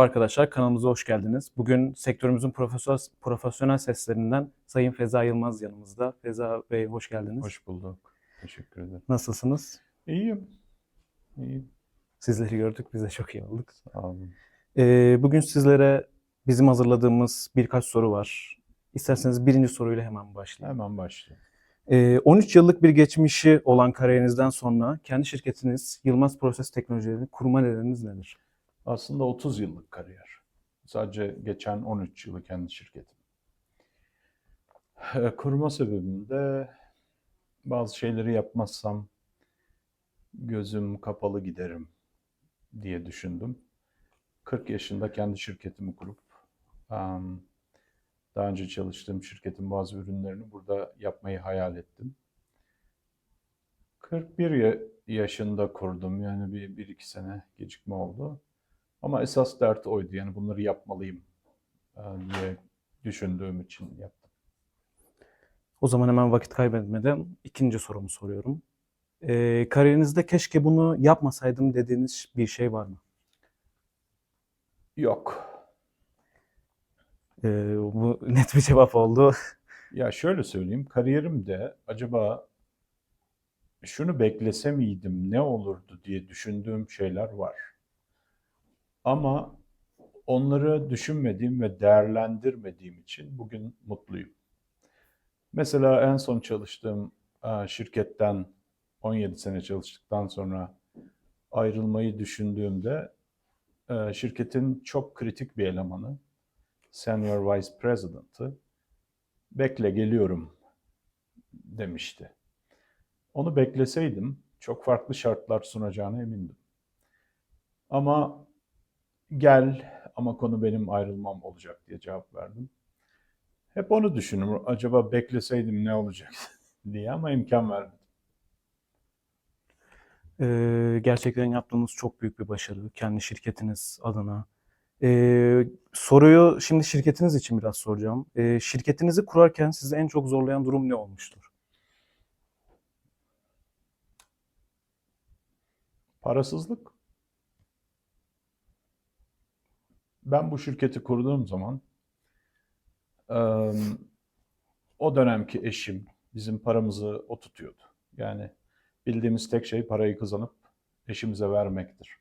Merhaba arkadaşlar, kanalımıza hoş geldiniz. Bugün sektörümüzün profesyonel, seslerinden Sayın Feza Yılmaz yanımızda. Feza Bey hoş geldiniz. Hoş bulduk. Teşekkür ederim. Nasılsınız? İyiyim. İyiyim. Sizleri gördük, biz de çok iyi olduk. Sağ olun. Ee, bugün sizlere bizim hazırladığımız birkaç soru var. İsterseniz birinci soruyla hemen başlayalım. Hemen başlayalım. Ee, 13 yıllık bir geçmişi olan kariyerinizden sonra kendi şirketiniz Yılmaz Proses Teknolojileri kurma nedeniniz nedir? Aslında 30 yıllık kariyer. Sadece geçen 13 yılı kendi şirketim. Ee, Kurma sebebim de bazı şeyleri yapmazsam gözüm kapalı giderim diye düşündüm. 40 yaşında kendi şirketimi kurup daha önce çalıştığım şirketin bazı ürünlerini burada yapmayı hayal ettim. 41 ya- yaşında kurdum. Yani bir, bir iki sene gecikme oldu. Ama esas dert oydu. Yani bunları yapmalıyım e, diye düşündüğüm için yaptım. O zaman hemen vakit kaybetmeden ikinci sorumu soruyorum. Ee, kariyerinizde keşke bunu yapmasaydım dediğiniz bir şey var mı? Yok. Ee, bu net bir cevap oldu. Ya şöyle söyleyeyim. Kariyerimde acaba şunu beklese miydim, ne olurdu diye düşündüğüm şeyler var. Ama onları düşünmediğim ve değerlendirmediğim için bugün mutluyum. Mesela en son çalıştığım e, şirketten 17 sene çalıştıktan sonra ayrılmayı düşündüğümde e, şirketin çok kritik bir elemanı, Senior Vice President'ı bekle geliyorum demişti. Onu bekleseydim çok farklı şartlar sunacağına emindim. Ama gel ama konu benim ayrılmam olacak diye cevap verdim. Hep onu düşünürüm. Acaba bekleseydim ne olacak diye ama imkan vermedim. Ee, gerçekten yaptığınız çok büyük bir başarı kendi şirketiniz adına. Ee, soruyu şimdi şirketiniz için biraz soracağım. Ee, şirketinizi kurarken sizi en çok zorlayan durum ne olmuştur? Parasızlık. Ben bu şirketi kurduğum zaman o dönemki eşim bizim paramızı o tutuyordu. Yani bildiğimiz tek şey parayı kazanıp eşimize vermektir.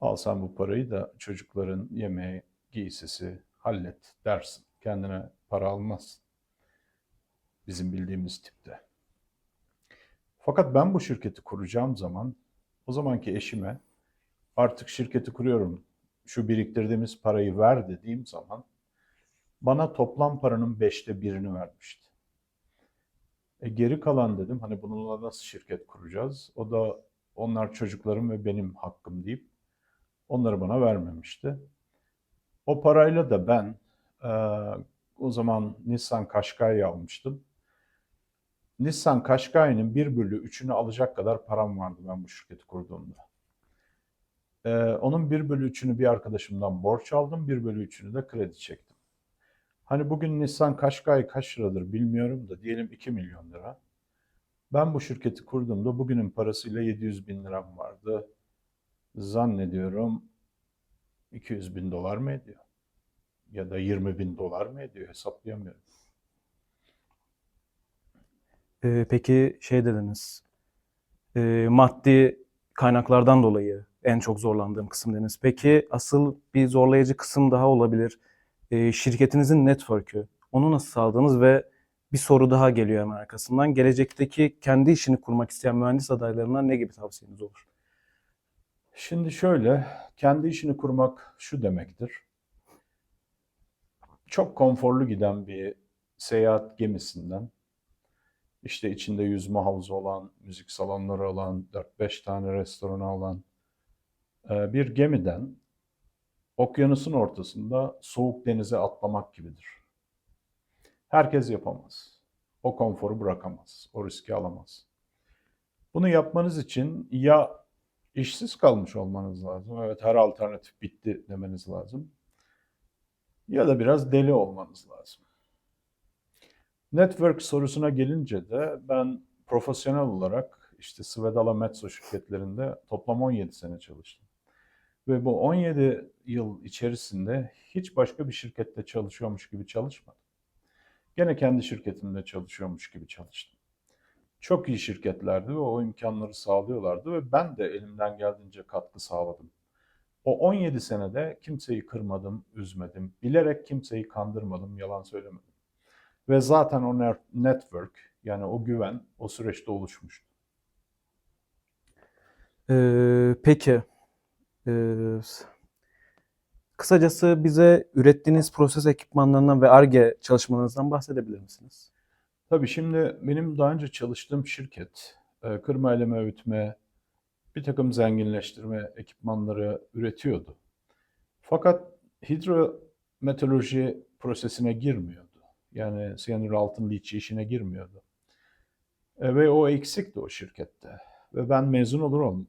Al sen bu parayı da çocukların yemeği, giysisi hallet dersin. Kendine para almazsın. Bizim bildiğimiz tipte. Fakat ben bu şirketi kuracağım zaman o zamanki eşime artık şirketi kuruyorum, şu biriktirdiğimiz parayı ver dediğim zaman bana toplam paranın beşte birini vermişti. E geri kalan dedim hani bununla nasıl şirket kuracağız? O da onlar çocuklarım ve benim hakkım deyip onları bana vermemişti. O parayla da ben eee, o zaman Nissan Qashqai almıştım. Nissan Qashqai'nin 1 bölü 3'ünü alacak kadar param vardı ben bu şirketi kurduğumda. Ee, onun 1 bölü 3'ünü bir arkadaşımdan borç aldım, 1 bölü 3'ünü de kredi çektim. Hani bugün Nissan Qashqai kaç liradır bilmiyorum da diyelim 2 milyon lira. Ben bu şirketi kurduğumda bugünün parasıyla 700 bin liram vardı. Zannediyorum 200 bin dolar mı ediyor? Ya da 20 bin dolar mı ediyor hesaplayamıyorum. Ee, peki şey dediniz, e, maddi kaynaklardan dolayı en çok zorlandığım kısım dediniz. Peki asıl bir zorlayıcı kısım daha olabilir. Ee, şirketinizin network'ü. Onu nasıl sağladınız ve bir soru daha geliyor hemen arkasından. Gelecekteki kendi işini kurmak isteyen mühendis adaylarına ne gibi tavsiyeniz olur? Şimdi şöyle, kendi işini kurmak şu demektir. Çok konforlu giden bir seyahat gemisinden, işte içinde yüzme havuzu olan, müzik salonları olan, 4-5 tane restoranı olan e, bir gemiden okyanusun ortasında soğuk denize atlamak gibidir. Herkes yapamaz. O konforu bırakamaz, o riski alamaz. Bunu yapmanız için ya işsiz kalmış olmanız lazım. Evet her alternatif bitti demeniz lazım. Ya da biraz deli olmanız lazım. Network sorusuna gelince de ben profesyonel olarak işte Svedala Metso şirketlerinde toplam 17 sene çalıştım. Ve bu 17 yıl içerisinde hiç başka bir şirkette çalışıyormuş gibi çalışmadım. Gene kendi şirketimde çalışıyormuş gibi çalıştım. Çok iyi şirketlerdi ve o imkanları sağlıyorlardı ve ben de elimden geldiğince katkı sağladım. O 17 senede kimseyi kırmadım, üzmedim. Bilerek kimseyi kandırmadım, yalan söylemedim. Ve zaten o network yani o güven o süreçte oluşmuştu. Ee, peki, ee, kısacası bize ürettiğiniz proses ekipmanlarından ve Ar-Ge çalışmalarınızdan bahsedebilir misiniz? Tabii şimdi benim daha önce çalıştığım şirket e, kırma eleme öğütme, bir takım zenginleştirme ekipmanları üretiyordu. Fakat hidrometeoroloji prosesine girmiyordu. Yani siyanür altın liçi işine girmiyordu. E, ve o eksikti o şirkette. Ve ben mezun olur olm-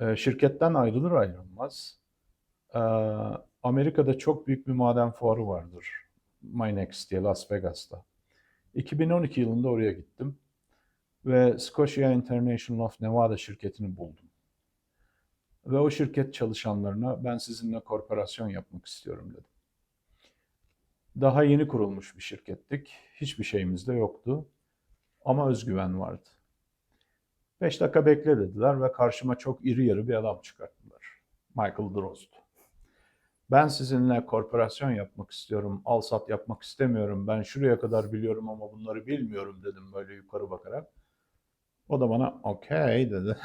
e, şirketten ayrılır ayrılmaz e, Amerika'da çok büyük bir maden fuarı vardır. Minex diye Las Vegas'ta. 2012 yılında oraya gittim ve Scotia International of Nevada şirketini buldum. Ve o şirket çalışanlarına ben sizinle korporasyon yapmak istiyorum dedim. Daha yeni kurulmuş bir şirkettik. Hiçbir şeyimiz de yoktu. Ama özgüven vardı. 5 dakika bekle dediler ve karşıma çok iri yarı bir adam çıkarttılar. Michael Drozd. Ben sizinle korporasyon yapmak istiyorum, al sat yapmak istemiyorum. Ben şuraya kadar biliyorum ama bunları bilmiyorum dedim böyle yukarı bakarak. O da bana okey dedi.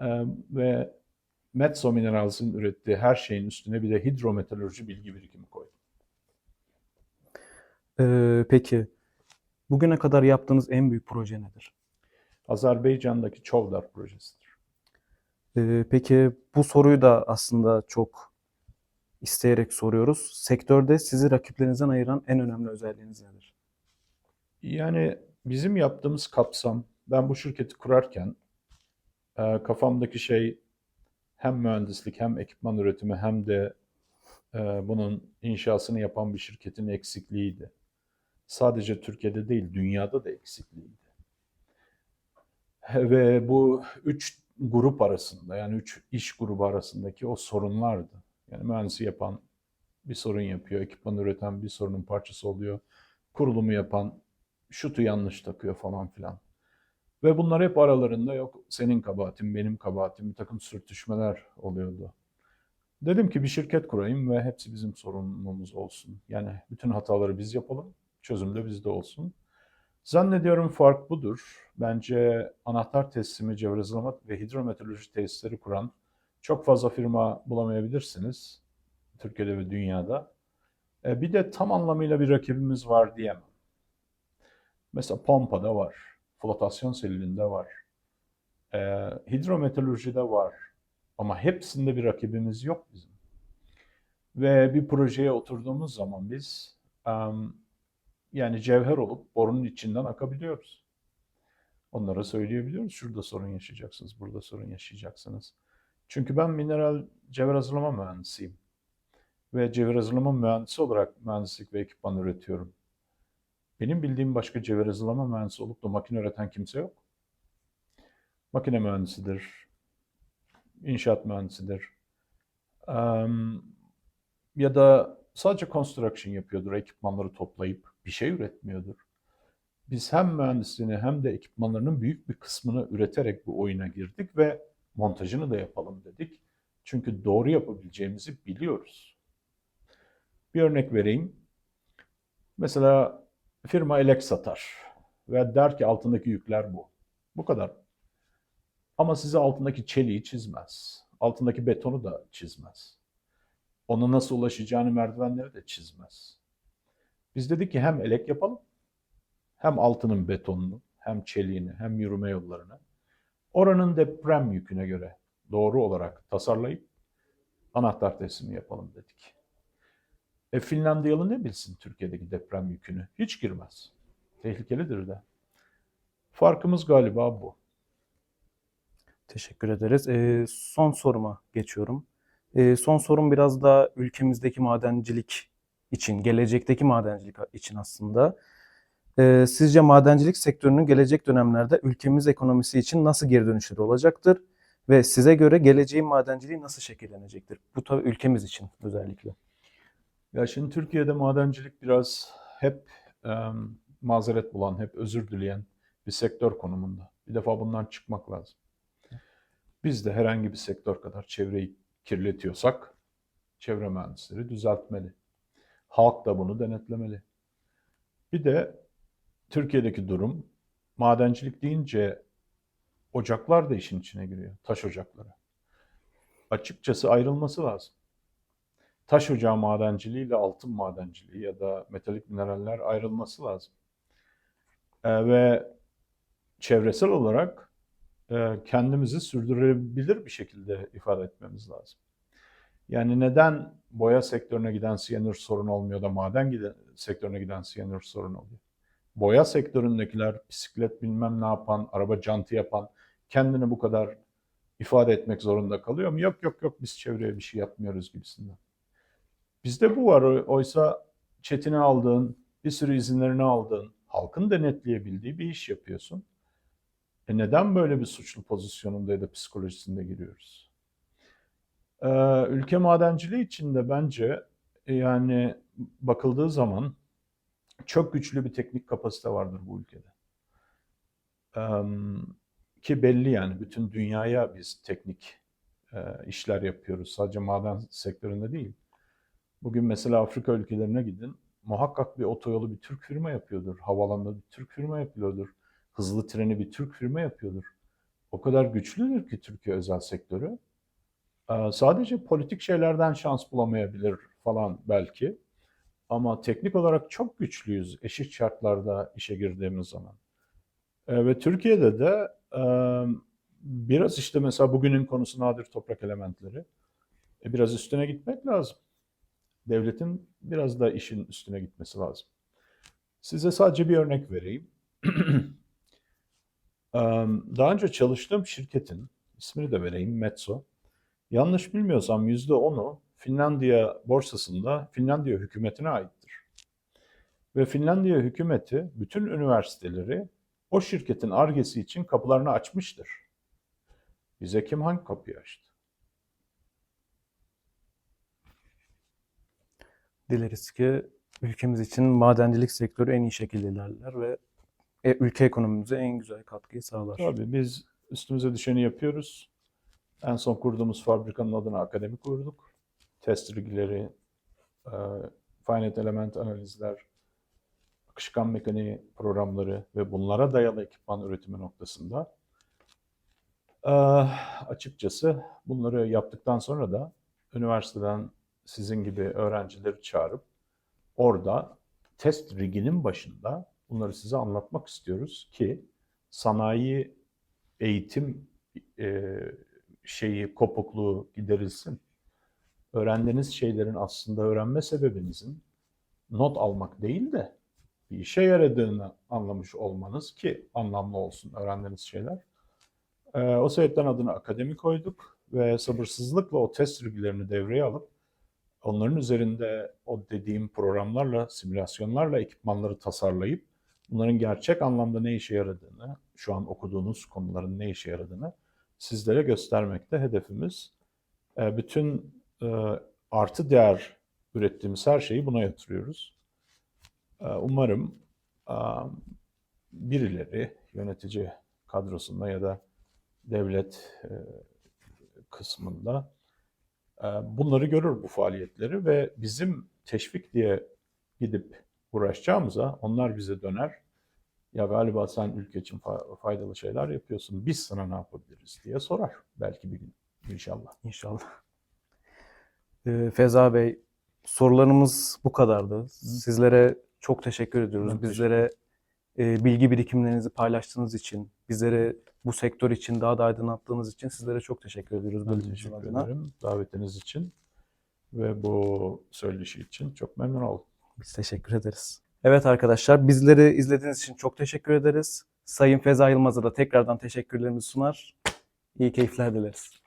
Ve Metso Minerals'ın ürettiği her şeyin üstüne bir de hidrometeoroloji bilgi birikimi koydum. Ee, peki, bugüne kadar yaptığınız en büyük proje nedir? Azerbaycan'daki Çovdar projesidir. Ee, peki, bu soruyu da aslında çok isteyerek soruyoruz. Sektörde sizi rakiplerinizden ayıran en önemli özelliğiniz nedir? Yani bizim yaptığımız kapsam, ben bu şirketi kurarken e, kafamdaki şey hem mühendislik hem ekipman üretimi hem de e, bunun inşasını yapan bir şirketin eksikliğiydi. Sadece Türkiye'de değil, dünyada da eksikliğiydi. Ve bu üç grup arasında, yani üç iş grubu arasındaki o sorunlardı. Yani mühendisi yapan bir sorun yapıyor, ekipman üreten bir sorunun parçası oluyor, kurulumu yapan şutu yanlış takıyor falan filan. Ve bunlar hep aralarında yok senin kabahatin, benim kabahatim, bir takım sürtüşmeler oluyordu. Dedim ki bir şirket kurayım ve hepsi bizim sorumluluğumuz olsun. Yani bütün hataları biz yapalım, çözüm de bizde olsun. Zannediyorum fark budur. Bence anahtar teslimi, cevrazlama ve hidrometeoroloji tesisleri kuran çok fazla firma bulamayabilirsiniz. Türkiye'de ve dünyada. E, Bir de tam anlamıyla bir rakibimiz var diyemem. Mesela pompada var, flotasyon selülünde var, e, hidrometeorolojide var. Ama hepsinde bir rakibimiz yok bizim. Ve bir projeye oturduğumuz zaman biz yani cevher olup borunun içinden akabiliyoruz. Onlara söyleyebiliyoruz. Şurada sorun yaşayacaksınız, burada sorun yaşayacaksınız. Çünkü ben mineral cevher hazırlama mühendisiyim. Ve cevher hazırlama mühendisi olarak mühendislik ve ekipman üretiyorum. Benim bildiğim başka cevher hazırlama mühendisi olup da makine üreten kimse yok. Makine mühendisidir, inşaat mühendisidir. Ya da sadece construction yapıyordur, ekipmanları toplayıp bir şey üretmiyordur. Biz hem mühendisliğini hem de ekipmanlarının büyük bir kısmını üreterek bu oyuna girdik ve montajını da yapalım dedik. Çünkü doğru yapabileceğimizi biliyoruz. Bir örnek vereyim. Mesela firma elek satar ve der ki altındaki yükler bu. Bu kadar. Ama size altındaki çeliği çizmez. Altındaki betonu da çizmez. Ona nasıl ulaşacağını merdivenleri de çizmez. Biz dedik ki hem elek yapalım, hem altının betonunu, hem çeliğini, hem yürüme yollarını oranın deprem yüküne göre doğru olarak tasarlayıp anahtar teslimi yapalım dedik. E Finlandiyalı ne bilsin Türkiye'deki deprem yükünü? Hiç girmez. Tehlikelidir de. Farkımız galiba bu. Teşekkür ederiz. Ee, son soruma geçiyorum. Ee, son sorum biraz da ülkemizdeki madencilik için, gelecekteki madencilik için aslında. Ee, sizce madencilik sektörünün gelecek dönemlerde ülkemiz ekonomisi için nasıl geri dönüşleri olacaktır? Ve size göre geleceğin madenciliği nasıl şekillenecektir? Bu tabii ülkemiz için özellikle. Ya şimdi Türkiye'de madencilik biraz hep em, mazeret bulan, hep özür dileyen bir sektör konumunda. Bir defa bundan çıkmak lazım. Biz de herhangi bir sektör kadar çevreyi kirletiyorsak çevre mühendisleri düzeltmeli. Halk da bunu denetlemeli. Bir de Türkiye'deki durum madencilik deyince ocaklar da işin içine giriyor. Taş ocakları. Açıkçası ayrılması lazım taş ocağı madenciliği ile altın madenciliği ya da metalik mineraller ayrılması lazım. Ee, ve çevresel olarak e, kendimizi sürdürülebilir bir şekilde ifade etmemiz lazım. Yani neden boya sektörüne giden siyanür sorun olmuyor da maden giden, sektörüne giden siyanür sorun oluyor? Boya sektöründekiler bisiklet bilmem ne yapan, araba jantı yapan kendini bu kadar ifade etmek zorunda kalıyor mu? Yok yok yok biz çevreye bir şey yapmıyoruz gibisinden. Bizde bu var. Oysa çetini aldığın, bir sürü izinlerini aldığın, halkın denetleyebildiği bir iş yapıyorsun. E neden böyle bir suçlu pozisyonunda ya da psikolojisinde giriyoruz? Ülke madenciliği için de bence e, yani bakıldığı zaman çok güçlü bir teknik kapasite vardır bu ülkede. Ki belli yani bütün dünyaya biz teknik işler yapıyoruz. Sadece maden sektöründe değil. Bugün mesela Afrika ülkelerine gidin. Muhakkak bir otoyolu bir Türk firma yapıyordur. Havalanında bir Türk firma yapıyordur. Hızlı treni bir Türk firma yapıyordur. O kadar güçlüdür ki Türkiye özel sektörü. Ee, sadece politik şeylerden şans bulamayabilir falan belki. Ama teknik olarak çok güçlüyüz eşit şartlarda işe girdiğimiz zaman. Ee, ve Türkiye'de de e, biraz işte mesela bugünün konusu nadir toprak elementleri. E, biraz üstüne gitmek lazım devletin biraz da işin üstüne gitmesi lazım. Size sadece bir örnek vereyim. Daha önce çalıştığım şirketin ismini de vereyim Metso. Yanlış bilmiyorsam %10'u Finlandiya borsasında Finlandiya hükümetine aittir. Ve Finlandiya hükümeti bütün üniversiteleri o şirketin argesi için kapılarını açmıştır. Bize kim hangi kapıyı açtı? Dileriz ki ülkemiz için madencilik sektörü en iyi şekilde ilerler ve e, ülke ekonomimize en güzel katkıyı sağlar. Tabii biz üstümüze düşeni yapıyoruz. En son kurduğumuz fabrikanın adına akademi kurduk. Test rigleri, e, finite element analizler, akışkan mekaniği programları ve bunlara dayalı ekipman üretimi noktasında e, açıkçası bunları yaptıktan sonra da üniversiteden sizin gibi öğrencileri çağırıp orada test riginin başında bunları size anlatmak istiyoruz ki sanayi eğitim e, şeyi kopukluğu giderilsin. Öğrendiğiniz şeylerin aslında öğrenme sebebinizin not almak değil de bir işe yaradığını anlamış olmanız ki anlamlı olsun öğrendiğiniz şeyler. E, o sebepten adını akademi koyduk ve sabırsızlıkla o test bilgilerini devreye alıp onların üzerinde o dediğim programlarla, simülasyonlarla ekipmanları tasarlayıp bunların gerçek anlamda ne işe yaradığını, şu an okuduğunuz konuların ne işe yaradığını sizlere göstermekte hedefimiz. E, bütün e, artı değer ürettiğimiz her şeyi buna yatırıyoruz. E, umarım birileri yönetici kadrosunda ya da devlet kısmında bunları görür bu faaliyetleri ve bizim teşvik diye gidip uğraşacağımıza onlar bize döner. Ya galiba sen ülke için faydalı şeyler yapıyorsun. Biz sana ne yapabiliriz diye sorar. Belki bir gün inşallah. İnşallah. Ee, Feza Bey, sorularımız bu kadardı. Sizlere çok teşekkür ediyoruz. Ben teşekkür Bizlere e, bilgi birikimlerinizi paylaştığınız için, bizlere bu sektör için daha da aydınlattığınız için sizlere çok teşekkür ediyoruz. Ben teşekkür adına. ederim davetiniz için ve bu söyleşi için çok memnun oldum. Biz teşekkür ederiz. Evet arkadaşlar, bizleri izlediğiniz için çok teşekkür ederiz. Sayın Feza Yılmaz'a da tekrardan teşekkürlerimizi sunar. İyi keyifler dileriz.